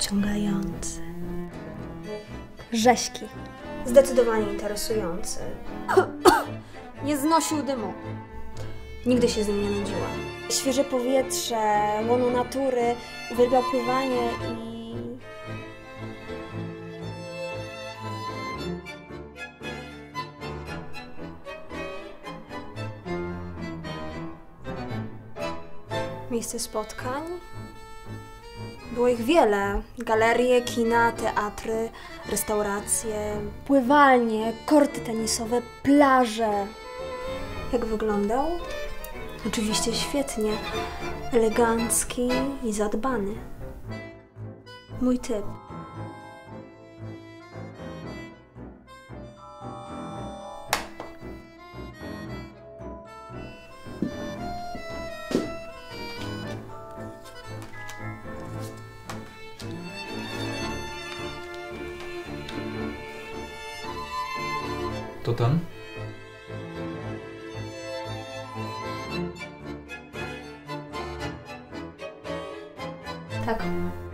pociągający. Rześki. Zdecydowanie interesujący. Nie znosił dymu. Nigdy się z nim nie nudziła. Świeże powietrze, łono natury, uwielbiał pływanie i... Miejsce spotkań? Było ich wiele. Galerie, kina, teatry, restauracje. Pływalnie, korty tenisowe, plaże. Jak wyglądał? Oczywiście świetnie. Elegancki i zadbany. Mój typ. To ten? Tak.